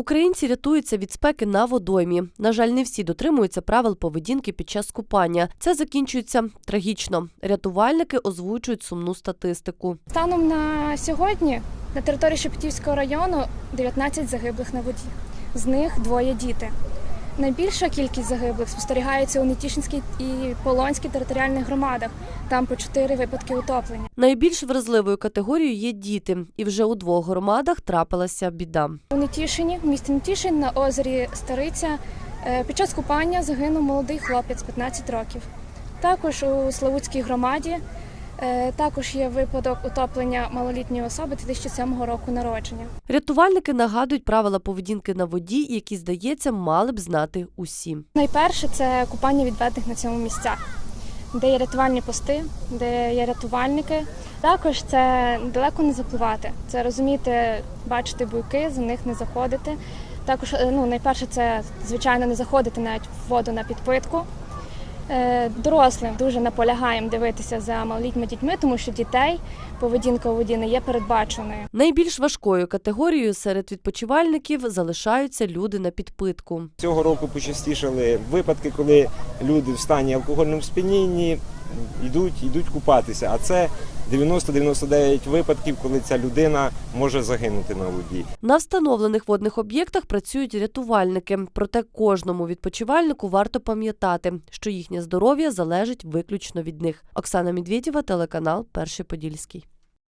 Українці рятуються від спеки на водоймі. На жаль, не всі дотримуються правил поведінки під час купання. Це закінчується трагічно. Рятувальники озвучують сумну статистику. Станом на сьогодні на території Шепетівського району 19 загиблих на воді. З них двоє діти. Найбільша кількість загиблих спостерігається у Нетішинській і Полонській територіальних громадах. Там по 4 випадки утоплення. Найбільш вразливою категорією є діти, і вже у двох громадах трапилася біда. У Нетішині, в місті Нетішин на озері Стариця е, під час купання загинув молодий хлопець 15 років. Також у Славутській громаді також є випадок утоплення малолітньої особи 2007 року народження. Рятувальники нагадують правила поведінки на воді, які, здається, мали б знати усі. Найперше це купання відведених на цьому місцях, де є рятувальні пости, де є рятувальники. Також це далеко не запливати. Це розуміти, бачити буйки, за них не заходити. Також е, ну, найперше це звичайно не заходити навіть в воду на підпитку. Е, Дорослим дуже наполягаємо дивитися за малолітніми дітьми, тому що дітей поведінка у воді не є передбаченою. Найбільш важкою категорією серед відпочивальників залишаються люди на підпитку. Цього року почастішали випадки, коли люди в стані алкогольному сп'янінні йдуть, йдуть купатися. А це 90-99 випадків, коли ця людина може загинути на воді. На встановлених водних об'єктах працюють рятувальники. Проте кожному відпочивальнику варто пам'ятати, що їхнє здоров'я залежить виключно від них. Оксана Медведєва, телеканал Перший Подільський.